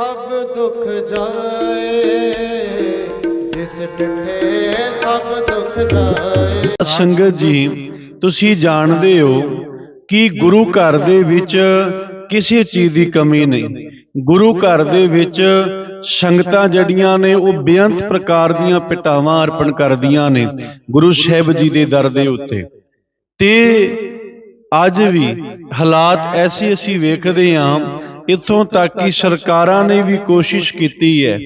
ਸਭ ਦੁੱਖ ਜਾਏ ਜਿਸ ਡਿਠੇ ਸਭ ਦੁੱਖ ਜਾਏ। ਸੰਗਤ ਜੀ, ਤੁਸੀਂ ਜਾਣਦੇ ਹੋ ਕਿ ਗੁਰੂ ਘਰ ਦੇ ਵਿੱਚ ਕਿਸੇ ਚੀਜ਼ ਦੀ ਕਮੀ ਨਹੀਂ। ਗੁਰੂ ਘਰ ਦੇ ਵਿੱਚ ਸੰਗਤਾਂ ਜੜੀਆਂ ਨੇ, ਉਹ ਬੇਅੰਤ ਪ੍ਰਕਾਰ ਦੀਆਂ ਪਿਟਾਵਾਂ ਅਰਪਣ ਕਰਦੀਆਂ ਨੇ, ਗੁਰੂ ਸਾਹਿਬ ਜੀ ਦੇ ਦਰ ਦੇ ਉੱਤੇ। ਤੇ ਅੱਜ ਵੀ ਹਾਲਾਤ ਐਸੀ ਅਸੀਂ ਵੇਖਦੇ ਹਾਂ ਇੱਥੋਂ ਤੱਕ ਕਿ ਸਰਕਾਰਾਂ ਨੇ ਵੀ ਕੋਸ਼ਿਸ਼ ਕੀਤੀ ਹੈ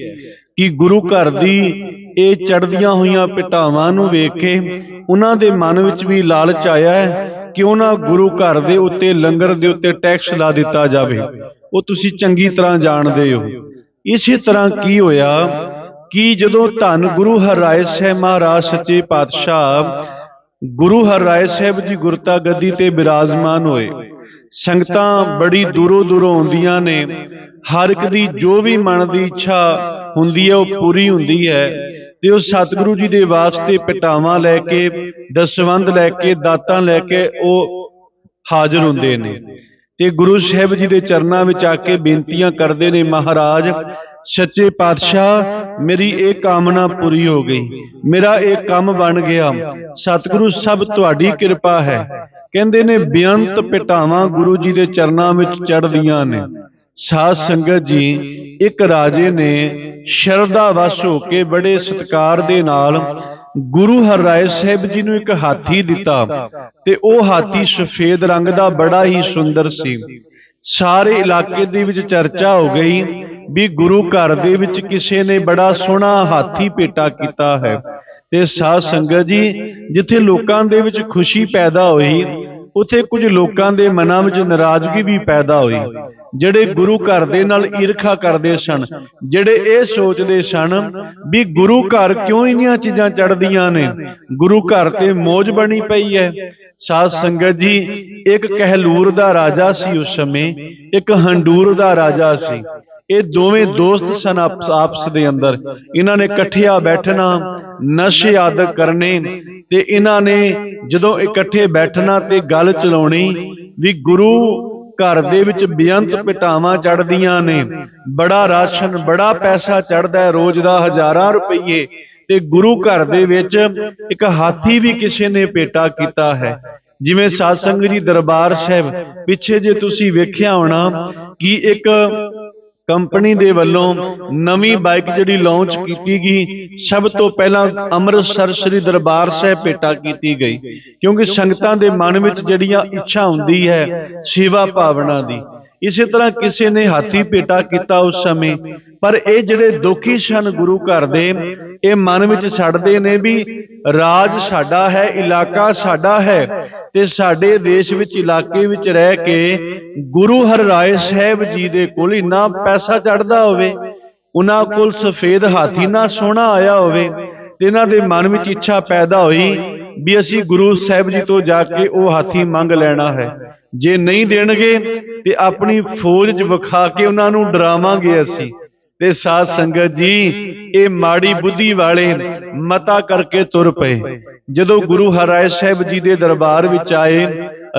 ਕਿ ਗੁਰੂ ਘਰ ਦੀ ਇਹ ਚੜਦੀਆਂ ਹੋਈਆਂ ਪਿਟਾਵਾਂ ਨੂੰ ਵੇਖ ਕੇ ਉਹਨਾਂ ਦੇ ਮਨ ਵਿੱਚ ਵੀ ਲਾਲਚ ਆਇਆ ਹੈ ਕਿ ਉਹਨਾਂ ਗੁਰੂ ਘਰ ਦੇ ਉੱਤੇ, ਲੰਗਰ ਦੇ ਉੱਤੇ ਟੈਕਸ ਲਾ ਦਿੱਤਾ ਜਾਵੇ। ਉਹ ਤੁਸੀਂ ਚੰਗੀ ਤਰ੍ਹਾਂ ਜਾਣਦੇ ਹੋ। ਇਸੇ ਤਰ੍ਹਾਂ ਕੀ ਹੋਇਆ ਕਿ ਜਦੋਂ ਧੰਨ ਗੁਰੂ ਹਰਿਰਾਏ ਸਾਹਿਬ ਮਹਾਰਾਜ ਸੱਚੇ ਪਾਤਸ਼ਾਹ ਗੁਰੂ ਹਰਿਰਾਏ ਸਾਹਿਬ ਜੀ ਗੁਰਤਾ ਗੱਦੀ ਤੇ ਬਿਰਾਜਮਾਨ ਹੋਏ ਸੰਗਤਾਂ ਬੜੀ ਦੂਰੋਂ ਦੂਰੋਂ ਆਉਂਦੀਆਂ ਨੇ। ਹਰ ਇੱਕ ਦੀ ਜੋ ਵੀ ਮਨ ਦੀ ਇੱਛਾ ਹੁੰਦੀ ਹੈ ਉਹ ਪੂਰੀ ਹੁੰਦੀ ਹੈ। ਤੇ ਉਹ ਸਤਿਗੁਰੂ ਜੀ ਦੇ ਵਾਸਤੇ ਪਟਾਵਾਂ ਲੈ ਕੇ ਦਸਵੰਦ ਲੈ ਕੇ ਦਾਤਾਂ ਲੈ ਕੇ ਉਹ ਹਾਜ਼ਰ ਹੁੰਦੇ ਨੇ। ਤੇ ਗੁਰੂ ਸਾਹਿਬ ਜੀ ਦੇ ਚਰਨਾਂ ਵਿੱਚ ਆ ਕੇ ਬੇਨਤੀਆਂ ਕਰਦੇ ਨੇ ਮਹਾਰਾਜ ਸੱਚੇ ਪਾਤਸ਼ਾਹ, ਮੇਰੀ ਇਹ ਕਾਮਨਾ ਪੂਰੀ ਹੋ ਗਈ। ਮੇਰਾ ਇਹ ਕੰਮ ਬਣ ਗਿਆ। ਸਤਿਗੁਰੂ, ਸਭ ਤੁਹਾਡੀ ਕਿਰਪਾ ਹੈ। ਕਹਿੰਦੇ ਨੇ, ਬੇਅੰਤ ਪਿਟਾਵਾਂ ਗੁਰੂ ਜੀ ਦੇ ਚਰਨਾਂ ਵਿੱਚ ਚੜਦੀਆਂ ਨੇ। ਸਾਧ ਸੰਗਤ ਜੀ, ਇੱਕ ਰਾਜੇ ਨੇ ਸ਼ਰਧਾ ਵਸ ਹੋ ਕੇ ਬੜੇ ਸਤਕਾਰ ਦੇ ਨਾਲ ਗੁਰੂ ਹਰਿਰਾਏ ਸਾਹਿਬ ਜੀ ਨੂੰ ਇੱਕ ਹਾਥੀ ਦਿੱਤਾ ਤੇ ਉਹ ਹਾਥੀ ਸਫੇਦ ਰੰਗ ਦਾ ਬੜਾ ਹੀ ਸੁੰਦਰ ਸੀ। ਸਾਰੇ ਇਲਾਕੇ ਦੇ ਵਿੱਚ ਚਰਚਾ ਹੋ ਗਈ। ਵੀ ਗੁਰੂ ਘਰ ਦੇ ਵਿੱਚ ਕਿਸੇ ਨੇ ਬੜਾ ਸੋਹਣਾ ਹਾਥੀ ਭੇਟਾ ਕੀਤਾ ਹੈ। ਤੇ ਸਾਧ ਸੰਗਤ ਜੀ, ਜਿੱਥੇ ਲੋਕਾਂ ਦੇ ਵਿੱਚ ਖੁਸ਼ੀ ਪੈਦਾ ਹੋਈ, ਉਥੇ ਕੁਝ ਲੋਕਾਂ ਦੇ ਮਨਾਂ ਵਿੱਚ ਨਾਰਾਜ਼ਗੀ ਵੀ ਪੈਦਾ ਹੋਈ। ਜਿਹੜੇ ਗੁਰੂ ਘਰ ਦੇ ਨਾਲ ਈਰਖਾ ਕਰਦੇ ਸਨ, ਜਿਹੜੇ ਇਹ ਸੋਚਦੇ ਸਨ ਵੀ ਗੁਰੂ ਘਰ ਕਿਉਂ ਇੰਨੀਆਂ ਚੀਜ਼ਾਂ ਚੜਦੀਆਂ ਨੇ? ਗੁਰੂ ਘਰ ਤੇ ਮੋਜ ਬਣੀ ਪਈ ਹੈ। ਸਾਧ ਸੰਗਤ ਜੀ, ਇੱਕ ਕਹਿਲੂਰ ਦਾ ਰਾਜਾ ਸੀ ਉਸ ਸਮੇਂ, ਇੱਕ ਹੰਡੂਰ ਦਾ ਰਾਜਾ ਸੀ। ਇਹ ਦੋਵੇਂ ਦੋਸਤ ਸਨ ਆਪਸ ਦੇ ਅੰਦਰ। ਇਹਨਾਂ ਨੇ ਇਕੱਠਿਆ ਬੈਠਣਾ ਨਸ਼ੇ ਆਦਿ ਕਰਨੇ ਤੇ ਇਹਨਾਂ ਨੇ ਜਦੋਂ ਇਕੱਠੇ ਬੈਠਣਾ ਤੇ ਗੱਲ ਚਲਾਉਣੀ ਵੀ ਗੁਰੂ ਘਰ ਦੇ ਵਿੱਚ ਬੇਅੰਤ ਪਿਟਾਵਾਂ ਚੜਦੀਆਂ ਨੇ। ਬੜਾ ਰਾਸ਼ਨ ਬੜਾ ਪੈਸਾ ਚੜਦਾ ਹੈ ਰੋਜ਼ ਦਾ ਹਜ਼ਾਰਾਂ ਰੁਪਏ ਤੇ ਗੁਰੂ ਘਰ ਦੇ ਵਿੱਚ ਇੱਕ ਹਾਥੀ ਵੀ ਕਿਸੇ ਨੇ ਭੇਟਾ ਕੀਤਾ ਹੈ। ਜਿਵੇਂ ਸਾਧ ਸੰਗਤ ਜੀ ਦਰਬਾਰ ਸਾਹਿਬ ਪਿੱਛੇ ਜੇ ਤੁਸੀਂ ਵੇਖਿਆ ਹੋਣਾ ਕਿ ਇੱਕ ਕੰਪਨੀ ਦੇ ਵੱਲੋਂ ਨਵੀਂ ਬਾਈਕ ਜਿਹੜੀ ਲਾਂਚ ਕੀਤੀ ਗਈ ਸਭ ਤੋਂ ਪਹਿਲਾਂ ਅੰਮ੍ਰਿਤਸਰ ਸ੍ਰੀ ਦਰਬਾਰ ਸਾਹਿਬ ਭੇਟਾ ਕੀਤੀ ਗਈ ਕਿਉਂਕਿ ਸੰਗਤਾਂ ਦੇ ਮਨ ਵਿੱਚ ਜਿਹੜੀਆਂ ਇੱਛਾ ਹੁੰਦੀ ਹੈ ਸੇਵਾ ਭਾਵਨਾ ਦੀ। ਇਸੇ ਤਰ੍ਹਾਂ ਕਿਸੇ ਨੇ ਹਾਥੀ ਭੇਟਾ ਕੀਤਾ ਉਸ ਸਮੇਂ। ਪਰ ਇਹ ਜਿਹੜੇ ਦੁਖੀ ਸਨ ਗੁਰੂ ਘਰ ਦੇ ਇਹ ਮਨ ਵਿੱਚ ਛੱਡਦੇ ਨੇ ਵੀ ਰਾਜ ਸਾਡਾ ਹੈ ਇਲਾਕਾ ਸਾਡਾ ਹੈ ਤੇ ਸਾਡੇ ਦੇਸ਼ ਵਿੱਚ ਇਲਾਕੇ ਵਿੱਚ ਰਹਿ ਕੇ ਗੁਰੂ ਹਰ ਰਾਏ ਸਾਹਿਬ ਜੀ ਦੇ ਕੋਲ ਇੰਨਾ ਪੈਸਾ ਚੜਦਾ ਹੋਵੇ, ਉਹਨਾਂ ਕੋਲ ਸਫੇਦ ਹਾਥੀ ਨਾ ਸੋਹਣਾ ਆਇਆ ਹੋਵੇ ਤੇ ਇਹਨਾਂ ਦੇ ਮਨ ਵਿੱਚ ਇੱਛਾ ਪੈਦਾ ਹੋਈ ਵੀ ਅਸੀਂ ਗੁਰੂ ਸਾਹਿਬ ਜੀ ਤੋਂ ਜਾ ਕੇ ਉਹ ਹਾਥੀ ਮੰਗ ਲੈਣਾ ਹੈ। ਜੇ ਨਹੀਂ ਦੇਣਗੇ ਤੇ ਆਪਣੀ ਫੌਜ 'ਚ ਵਿਖਾ ਕੇ ਉਹਨਾਂ ਨੂੰ ਡਰਾਵਾਂਗੇ ਅਸੀਂ। ਤੇ ਸਾਧ ਸੰਗਤ ਜੀ, ਇਹ ਮਾੜੀ ਬੁੱਧੀ ਵਾਲੇ ਮਤਾ ਕਰਕੇ ਤੁਰ ਪਏ। ਜਦੋਂ ਗੁਰੂ ਹਰਾਏ ਸਾਹਿਬ ਜੀ ਦੇ ਦਰਬਾਰ ਵਿੱਚ ਆਏ,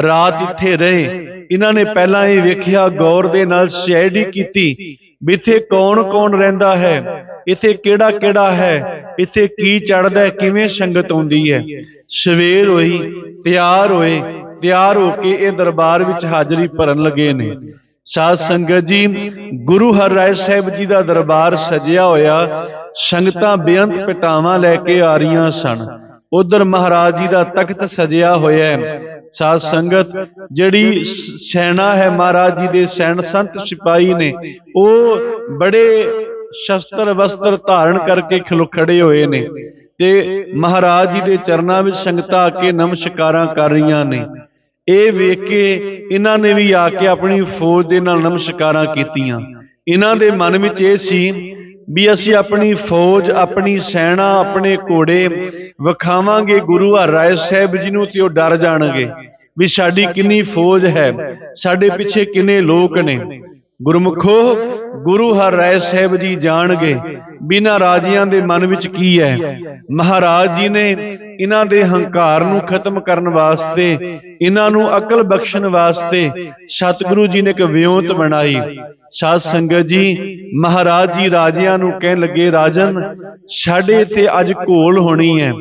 ਰਾਤ ਇੱਥੇ ਰਹੇ ਇਹਨਾਂ ਨੇ ਪਹਿਲਾਂ ਹੀ ਵੇਖਿਆ, ਗੌਰ ਦੇ ਨਾਲ ਸਿਆਇਡੀ ਕੀਤੀ ਵੀ ਇੱਥੇ ਕੌਣ ਕੌਣ ਰਹਿੰਦਾ ਹੈ, ਇੱਥੇ ਕਿਹੜਾ ਕਿਹੜਾ ਹੈ, ਇੱਥੇ ਕੀ ਚੜਦਾ ਹੈ, ਕਿਵੇਂ ਸੰਗਤ ਆਉਂਦੀ ਹੈ। ਸਵੇਰ ਹੋਈ, ਤਿਆਰ ਹੋਏ, ਤਿਆਰ ਹੋ ਕੇ ਇਹ ਦਰਬਾਰ ਵਿੱਚ ਹਾਜ਼ਰੀ ਭਰਨ ਲੱਗੇ ਨੇ। ਸਾਧ ਸੰਗਤ ਜੀ, ਗੁਰੂ ਹਰਿਰਾਏ ਸਾਹਿਬ ਜੀ ਦਾ ਦਰਬਾਰ ਸਜਿਆ ਹੋਇਆ, ਸੰਗਤਾਂ ਬੇਅੰਤ ਪਟਾਵਾਂ ਲੈ ਕੇ ਆ ਰਹੀਆਂ ਸਨ। ਉਧਰ ਮਹਾਰਾਜ ਜੀ ਦਾ ਤਖਤ ਸਜਿਆ ਹੋਇਆ ਹੈ। ਸਾਧ ਸੰਗਤ, ਜਿਹੜੀ ਸੈਨਾ ਹੈ ਮਹਾਰਾਜ ਜੀ ਦੇ ਸੈਨ ਸੰਤ ਸਿਪਾਹੀ ਨੇ, ਉਹ ਬੜੇ ਸ਼ਸਤਰ ਵਸਤਰ ਧਾਰਨ ਕਰਕੇ ਖਲੋ ਖੜੇ ਹੋਏ ਨੇ ਤੇ ਮਹਾਰਾਜ ਜੀ ਦੇ ਚਰਨਾਂ ਵਿੱਚ ਸੰਗਤਾਂ ਆ ਕੇ ਨਮਸਕਾਰਾਂ ਕਰ ਰਹੀਆਂ ਨੇ। ਇਹ ਵੇਖ ਕੇ ਇਹਨਾਂ ਨੇ ਵੀ ਆ ਕੇ ਆਪਣੀ ਫੌਜ ਦੇ ਨਾਲ ਨਮਸਕਾਰਾਂ ਕੀਤੀਆਂ। ਇਹਨਾਂ ਦੇ ਮਨ ਵਿੱਚ ਇਹ ਸੀ ਵੀ ਅਸੀਂ ਆਪਣੀ ਫੌਜ, ਆਪਣੀ ਸੈਨਾ, ਆਪਣੇ ਘੋੜੇ ਵਿਖਾਵਾਂਗੇ, ਗੁਰੂ ਹਰਿਰਾਏ ਸਾਹਿਬ ਜੀ ਨੂੰ ਤੇ ਉਹ ਡਰ ਜਾਣਗੇ ਵੀ ਸਾਡੀ ਕਿੰਨੀ ਫੌਜ ਹੈ, ਸਾਡੇ ਪਿੱਛੇ ਕਿੰਨੇ ਲੋਕ ਨੇ। ਗੁਰਮੁਖੋ, ਗੁਰੂ ਹਰਿਰਾਏ ਸਾਹਿਬ ਜੀ ਜਾਣਗੇ ਬਿਨਾਂ ਰਾਜਿਆਂ ਦੇ ਮਨ ਵਿੱਚ ਕੀ ਹੈ। ਮਹਾਰਾਜ ਜੀ ਨੇ ਇਹਨਾਂ ਦੇ ਹੰਕਾਰ ਨੂੰ ਖਤਮ ਕਰਨ ਵਾਸਤੇ, ਇਹਨਾਂ ਨੂੰ ਅਕਲ ਬਖਸ਼ਣ ਵਾਸਤੇ ਸਤਿਗੁਰੂ ਜੀ ਨੇ ਇੱਕ ਵਿਉਂਤ ਬਣਾਈ। ਸਾਧ ਸੰਗਤ ਜੀ, ਮਹਾਰਾਜ ਜੀ ਰਾਜਿਆਂ ਨੂੰ ਕਹਿਣ ਲੱਗੇ, ਰਾਜਨ, ਸਾਡੇ ਇੱਥੇ ਅੱਜ ਘੋਲ ਹੋਣੀ ਹੈ।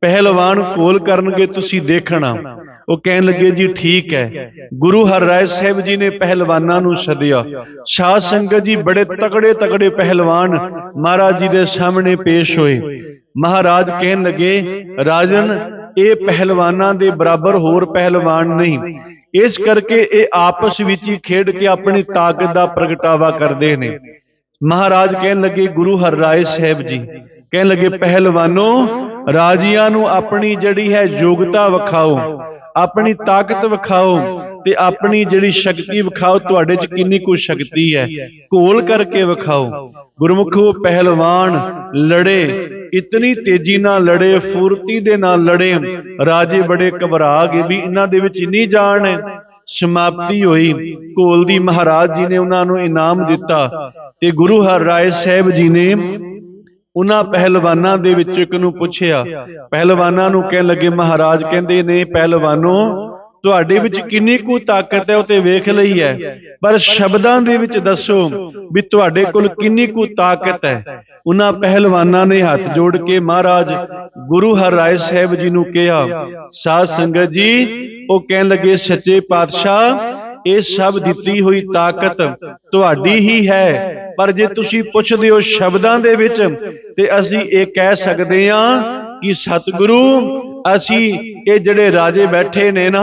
ਪਹਿਲਵਾਨ ਘੋਲ ਕਰਨਗੇ, ਤੁਸੀਂ ਦੇਖਣਾ। ਉਹ ਕਹਿਣ ਲੱਗੇ, ਜੀ ਠੀਕ ਹੈ। ਗੁਰੂ ਹਰਿਰਾਏ ਸਾਹਿਬ ਜੀ ਨੇ ਪਹਿਲਵਾਨਾਂ ਨੂੰ ਸੱਦਿਆ। ਸ਼ਾਹ ਸੰਗਤ ਜੀ ਬੜੇ ਤਕੜੇ ਤਕੜੇ ਪਹਿਲਵਾਨ ਮਹਾਰਾਜ ਜੀ ਦੇ ਸਾਹਮਣੇ ਪੇਸ਼ ਹੋਏ। ਮਹਾਰਾਜ ਕਹਿਣ ਲੱਗੇ ਰਾਜਨ ਇਹ ਪਹਿਲਵਾਨਾਂ ਦੇ ਬਰਾਬਰ ਹੋਰ ਪਹਿਲਵਾਨ ਨਹੀਂ। ਇਸ ਕਰਕੇ ਇਹ ਆਪਸ ਵਿੱਚ ਹੀ ਖੇਡ ਕੇ ਆਪਣੀ ਤਾਕਤ ਦਾ ਪ੍ਰਗਟਾਵਾ ਕਰਦੇ ਨੇ। ਮਹਾਰਾਜ ਕਹਿਣ ਲੱਗੇ ਗੁਰੂ ਹਰਿਰਾਏ ਸਾਹਿਬ ਜੀ। ਕਹਿਣ ਲੱਗੇ ਪਹਿਲਵਾਨੋ ਰਾਜੀਆਂ ਨੂੰ ਆਪਣੀ ਜਿਹੜੀ ਹੈ ਯੋਗਤਾ ਵਿਖਾਓ। ਆਪਣੀ ਤਾਕਤ ਵਿਖਾਓ ਤੇ ਆਪਣੀ ਜਿਹੜੀ ਸ਼ਕਤੀ ਵਿਖਾਓ ਤੁਹਾਡੇ 'ਚ ਕਿੰਨੀ ਕੁ ਸ਼ਕਤੀ ਹੈ? ਘੋਲ ਕਰਕੇ ਵਿਖਾਓ। ਗੁਰਮੁਖੋ ਪਹਿਲਵਾਨ ਲੜੇ। ਇਤਨੀ ਤੇਜ਼ੀ ਨਾਲ ਲੜੇ, ਫੁਰਤੀ ਦੇ ਨਾਲ ਲੜੇ। ਰਾਜੇ ਬੜੇ ਘਬਰਾ ਗਏ ਵੀ ਇਹਨਾਂ ਦੇ ਵਿੱਚ ਇੰਨੀ ਜਾਨ ਹੈ। ਸਮਾਪਤੀ ਹੋਈ। ਘੋਲ ਦੀ ਮਹਾਰਾਜ ਜੀ ਨੇ ਉਹਨਾਂ ਨੂੰ ਇਨਾਮ ਦਿੱਤਾ ਤੇ ਗੁਰੂ ਹਰ ਹਰਿਰਾਏ ਸਾਹਿਬ ਜੀ ਨੇ ਉਹਨਾਂ ਪਹਿਲਵਾਨਾਂ ਦੇ ਵਿੱਚੋਂ ਇੱਕ ਨੂੰ ਪੁੱਛਿਆ। ਪਹਿਲਵਾਨਾਂ ਨੂੰ ਕਹਿਣ ਲੱਗੇ, ਮਹਾਰਾਜ ਕਹਿੰਦੇ ਨੇ, ਪਹਿਲਵਾਨੋ ਤੁਹਾਡੇ ਵਿੱਚ ਕਿੰਨੀ ਕੁ ਤਾਕਤ ਹੈ ਉਹ ਤੇ ਵੇਖ ਲਈ ਹੈ। ਪਰ ਸ਼ਬਦਾਂ ਦੇ ਵਿੱਚ ਦੱਸੋ ਵੀ ਤੁਹਾਡੇ ਕੋਲ ਕਿੰਨੀ ਕੁ ਤਾਕਤ ਹੈ। ਉਹਨਾਂ ਪਹਿਲਵਾਨਾਂ ਨੇ ਹੱਥ ਜੋੜ ਕੇ ਮਹਾਰਾਜ ਗੁਰੂ ਹਰਿਰਾਏ ਸਾਹਿਬ ਜੀ ਨੂੰ ਕਿਹਾ ਸਾਧ ਸੰਗਤ ਜੀ ਉਹ ਕਹਿਣ ਲੱਗੇ ਸੱਚੇ ਪਾਤਸ਼ਾਹ ਇਹ ਸਭ ਦਿੱਤੀ ਹੋਈ ਤਾਕਤ ਤੁਹਾਡੀ ਹੀ ਹੈ। ਪਰ ਜੇ ਤੁਸੀਂ ਪੁੱਛਦੇ ਹੋ ਸ਼ਬਦਾਂ ਦੇ ਵਿੱਚ ਤੇ ਅਸੀਂ ਇਹ ਕਹਿ ਸਕਦੇ ਹਾਂ ਕਿ ਸਤਿਗੁਰੂ ਅਸੀਂ ਇਹ ਜਿਹੜੇ ਰਾਜੇ ਬੈਠੇ ਨੇ ਨਾ,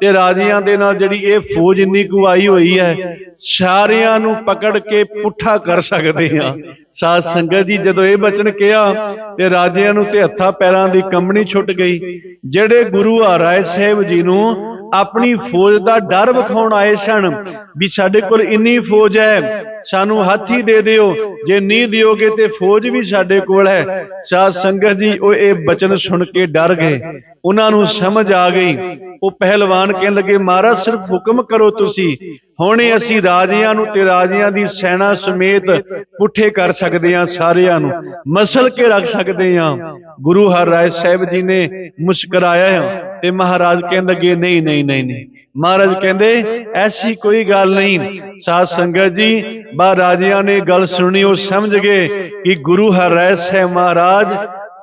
ਤੇ ਰਾਜਿਆਂ ਦੇ ਨਾਲ ਜਿਹੜੀ ਇਹ ਫੌਜ ਇੰਨੀ ਕੁ ਆਈ ਹੋਈ ਹੈ, ਸਾਰਿਆਂ ਨੂੰ ਪਕੜ ਕੇ ਪੁੱਠਾ ਕਰ ਸਕਦੇ ਹਾਂ। ਸਾਧ ਸੰਗਤ ਜੀ, ਜਦੋਂ ਇਹ ਬਚਨ ਕਿਹਾ, ਤੇ ਰਾਜਿਆਂ ਨੂੰ ਤੇ ਹੱਥਾਂ ਪੈਰਾਂ ਦੀ ਕੰਬਣੀ ਛੁੱਟ ਗਈ। ਜਿਹੜੇ ਗੁਰੂ ਆਰਾਏ ਸਾਹਿਬ ਜੀ ਨੂੰ ਆਪਣੀ ਫੌਜ ਦਾ ਡਰ ਵਿਖਾਉਣ ਆਏ ਸਨ, ਵੀ ਸਾਡੇ ਕੋਲ ਇੰਨੀ ਫੌਜ ਹੈ ਸਾਨੂੰ ਹੱਥ ਹੀ ਦੇ ਦਿਓ। ਜੇ ਨਹੀਂ ਦਿਓਗੇ ਤੇ ਫੌਜ ਵੀ ਸਾਡੇ ਕੋਲ ਹੈ। ਸਾਧ ਸੰਗਤ ਜੀ ਉਹ ਇਹ ਬਚਨ ਸੁਣ ਕੇ ਡਰ ਗਏ। ਉਹਨਾਂ ਨੂੰ ਸਮਝ ਆ ਗਈ। ਉਹ ਪਹਿਲਵਾਨ ਕਹਿਣ ਲੱਗੇ, ਮਹਾਰਾਜ, ਸਿਰਫ ਹੁਕਮ ਕਰੋ ਤੁਸੀਂ। ਹੁਣੇ ਅਸੀਂ ਰਾਜਿਆਂ ਨੂੰ ਤੇ ਰਾਜਿਆਂ ਦੀ ਸੈਨਾ ਸਮੇਤ ਪੁੱਠੇ ਕਰ ਸਕਦੇ ਹਾਂ ਸਾਰਿਆਂ ਨੂੰ। ਮਸਲ ਕੇ ਰੱਖ ਸਕਦੇ ਹਾਂ। ਗੁਰੂ ਹਰਿਰਾਏ ਸਾਹਿਬ ਜੀ ਨੇ ਮੁਸਕਰਾਇਆ ਤੇ ਮਹਾਰਾਜ ਕਹਿਣ ਲੱਗੇ ਨਹੀਂ ਨਹੀਂ ਨਹੀਂ ਨਹੀਂ। ਮਹਾਰਾਜ ਕਹਿੰਦੇ, ਐਸੀ ਕੋਈ ਗੱਲ ਨਹੀਂ। ਸਾਧ ਸੰਗਤ ਜੀ, ਬਾ ਰਾਜਿਆਂ ਨੇ ਗੱਲ ਸੁਣੀ, ਉਹ ਸਮਝ ਗਏ ਕਿ ਗੁਰੂ ਹਰਿਰਾਏ ਸਾਹਿਬ ਮਹਾਰਾਜ,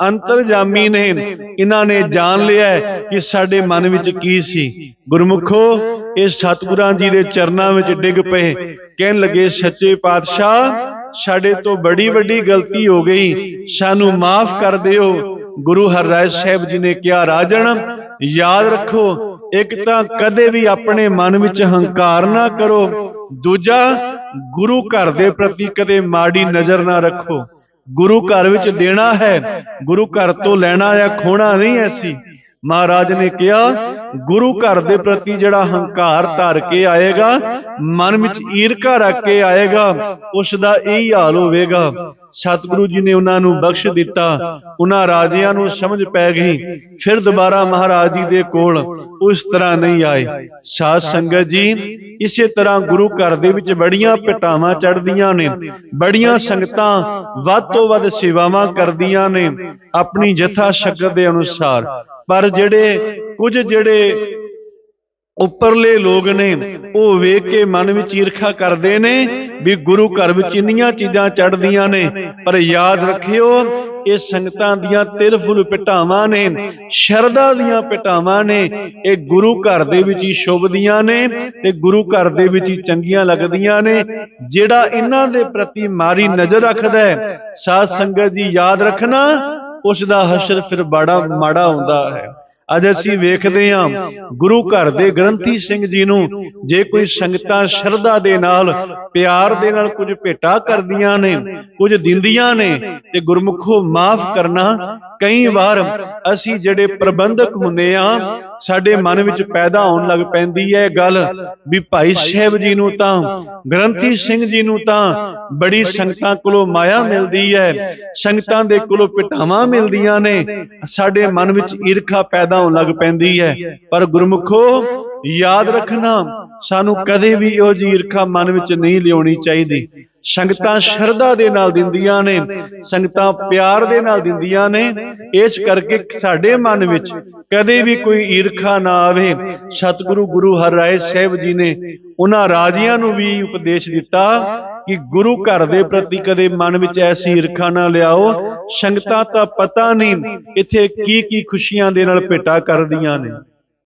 ਅੰਤਰਜਾਮੀ ਨੇ। ਇਹਨਾਂ ਨੇ ਜਾਣ ਲਿਆ ਕਿ ਸਾਡੇ ਮਨ ਵਿੱਚ ਕੀ ਸੀ। ਗੁਰਮੁਖੋ, ਇਹ ਸਤਿਗੁਰਾਂ ਜੀ ਦੇ ਚਰਨਾਂ ਵਿੱਚ ਡਿੱਗ ਪਏ। ਕਹਿਣ ਲੱਗੇ, ਸੱਚੇ ਪਾਤਸ਼ਾਹ, ਸਾਡੇ ਤੋਂ ਬੜੀ ਵੱਡੀ ਗਲਤੀ ਹੋ ਗਈ। ਸਾਨੂੰ ਮਾਫ ਕਰ ਦਿਓ। ਗੁਰੂ ਹਰਿਰਾਏ ਸਾਹਿਬ ਜੀ ਨੇ ਕਿਹਾ, ਰਾਜਣ ਯਾਦ ਰੱਖੋ, ਇੱਕ ਤਾਂ ਕਦੇ ਵੀ ਆਪਣੇ ਮਨ ਵਿੱਚ ਹੰਕਾਰ ਨਾ ਕਰੋ, ਦੂਜਾ ਗੁਰੂ ਘਰ ਦੇ ਪ੍ਰਤੀ ਕਦੇ ਮਾੜੀ ਨਜ਼ਰ ਨਾ ਰੱਖੋ। ਗੁਰੂ ਘਰ ਵਿੱਚ ਦੇਣਾ ਹੈ, ਗੁਰੂ ਘਰ ਤੋਂ ਲੈਣਾ ਜਾਂ ਖੋਣਾ ਨਹੀਂ ਐਸੀ ਮਹਾਰਾਜ ਨੇ ਕਿਹਾ, ਗੁਰੂ ਘਰ ਦੇ ਪ੍ਰਤੀ ਜਿਹੜਾ ਹੰਕਾਰ ਧਰ ਕੇ ਆਏਗਾ, ਮਨ ਵਿੱਚ ਈਰਖਾ ਰੱਖ ਕੇ ਆਏਗਾ, ਉਸ ਦਾ ਇਹੀ ਹਾਲ ਹੋਵੇਗਾ। ਸਤਿਗੁਰੂ ਜੀ ਨੇ ਉਹਨਾਂ ਨੂੰ ਬਖਸ਼ ਦਿੱਤਾ, ਉਹਨਾਂ ਰਾਜਿਆਂ ਨੂੰ ਸਮਝ ਪੈ ਗਈ, ਫਿਰ ਦੁਬਾਰਾ ਮਹਾਰਾਜ ਜੀ ਦੇ ਕੋਲ ਉਸ ਤਰ੍ਹਾਂ ਨਹੀਂ ਆਏ। ਸਾਧ ਸੰਗਤ ਜੀ, ਇਸੇ ਤਰ੍ਹਾਂ ਗੁਰੂ ਘਰ ਦੇ ਵਿੱਚ ਬੜੀਆਂ ਪਟਾਵਾਂ ਚੜਦੀਆਂ ਨੇ, ਬੜੀਆਂ ਸੰਗਤਾਂ ਵੱਧ ਤੋਂ ਵੱਧ ਸੇਵਾਵਾਂ ਕਰਦੀਆਂ ਨੇ, ਆਪਣੀ ਜਥਾ ਸ਼ਕਤ ਦੇ ਅਨੁਸਾਰ। ਪਰ ਜਿਹੜੇ ਕੁਝ ਜਿਹੜੇ ਉੱਪਰਲੇ ਲੋਕ ਨੇ, ਉਹ ਵੇਖ ਕੇ ਮਨ ਵਿੱਚ ਈਰਖਾ ਕਰਦੇ ਨੇ ਵੀ ਗੁਰੂ ਘਰ ਵਿੱਚ ਇੰਨੀਆਂ ਚੀਜ਼ਾਂ ਚੜਦੀਆਂ ਨੇ। ਪਰ ਯਾਦ ਰੱਖਿਓ, ਇਹ ਸੰਗਤਾਂ ਦੀਆਂ ਤਿਰਫੁਲ ਪਿਟਾਵਾਂ ਨੇ, ਸ਼ਰਧਾ ਦੀਆਂ ਪਿਟਾਵਾਂ ਨੇ, ਇਹ ਗੁਰੂ ਘਰ ਦੇ ਵਿੱਚ ਹੀ ਸ਼ੁਭਦੀਆਂ ਨੇ ਤੇ ਗੁਰੂ ਘਰ ਦੇ ਵਿੱਚ ਹੀ ਚੰਗੀਆਂ ਲੱਗਦੀਆਂ ਨੇ। ਜਿਹੜਾ ਇਹਨਾਂ ਦੇ ਪ੍ਰਤੀ ਮਾਰੀ ਨਜ਼ਰ ਰੱਖਦਾ ਹੈ, ਸਾਧ ਸੰਗਤ ਜੀ ਯਾਦ ਰੱਖਣਾ, ਉਸ ਦਾ ਹਸ਼ਰ ਫਿਰ ਬੜਾ ਮਾੜਾ ਹੁੰਦਾ ਹੈ। ਅੱਜ ਅਸੀਂ ਵੇਖਦੇ ਹਾਂ ਗੁਰੂ ਘਰ ਦੇ ਗ੍ਰੰਥੀ ਸਿੰਘ ਜੀ ਨੂੰ ਜੇ ਕੋਈ ਸੰਗਤਾਂ ਸ਼ਰਧਾ ਦੇ ਨਾਲ ਪਿਆਰ ਦੇ ਨਾਲ ਕੁਝ ਭੇਟਾ ਕਰਦੀਆਂ ਨੇ ਕੁਝ ਦਿੰਦੀਆਂ ਨੇ ਤੇ ਗੁਰਮੁਖੋ ਮਾਫ ਕਰਨਾ ਕਈ ਵਾਰ ਅਸੀਂ ਜਿਹੜੇ ਪ੍ਰਬੰਧਕ ਹੁੰਦੇ ਆ ਸਾਡੇ ਮਨ ਵਿੱਚ ਪੈਦਾ ਹੋਣ ਲੱਗ ਪੈਂਦੀ ਹੈ ਇਹ ਗੱਲ। ਵੀ ਭਾਈ ਸਾਹਿਬ ਜੀ ਨੂੰ ਤਾਂ ਗ੍ਰੰਥੀ ਸਿੰਘ ਜੀ ਨੂੰ ਤਾਂ ਬੜੀ ਸੰਗਤਾਂ ਕੋਲੋਂ ਮਾਇਆ ਮਿਲਦੀ ਹੈ। ਸੰਗਤਾਂ ਦੇ ਕੋਲੋਂ ਪਿਟਾਵਾਂ ਮਿਲਦੀਆਂ ਨੇ। ਸਾਡੇ ਮਨ ਵਿੱਚ ਈਰਖਾ ਪੈਦਾ ਹੋਣ ਲੱਗ ਪੈਂਦੀ ਹੈ। ਪਰ ਗੁਰਮੁਖੋ ਯਾਦ ਰੱਖਣਾ ਸਾਨੂੰ ਕਦੇ ਵੀ ਇਹੋ ਜਿਹੀ ਈਰਖਾ ਮਨ ਵਿੱਚ ਨਹੀਂ ਲਿਆਉਣੀ ਚਾਹੀਦੀ। ਸੰਗਤਾਂ ਸ਼ਰਧਾ ਦੇ ਨਾਲ ਦਿੰਦੀਆਂ ਨੇ, ਸੰਗਤਾਂ ਪਿਆਰ ਦੇ ਨਾਲ ਦਿੰਦੀਆਂ ਨੇ। ਇਸ ਕਰਕੇ ਸਾਡੇ ਮਨ ਵਿੱਚ ਕਦੇ ਵੀ ਕੋਈ ਈਰਖਾ ਨਾ ਆਵੇ। ਸਤਿਗੁਰੂ ਗੁਰੂ ਹਰ ਰਾਏ ਸਾਹਿਬ ਜੀ ਨੇ ਉਹਨਾਂ ਰਾਜਿਆਂ ਨੂੰ ਵੀ ਉਪਦੇਸ਼ ਦਿੱਤਾ ਕਿ ਗੁਰੂ ਘਰ ਦੇ ਪ੍ਰਤੀ ਕਦੇ ਮਨ ਵਿੱਚ ਐਸੀ ਈਰਖਾ ਨਾ ਲਿਆਓ। ਸੰਗਤਾਂ ਤਾਂ ਪਤਾ ਨਹੀਂ ਇੱਥੇ ਕੀ ਕੀ ਖੁਸ਼ੀਆਂ ਦੇ ਨਾਲ ਭੇਟਾ ਕਰਦੀਆਂ ਨੇ।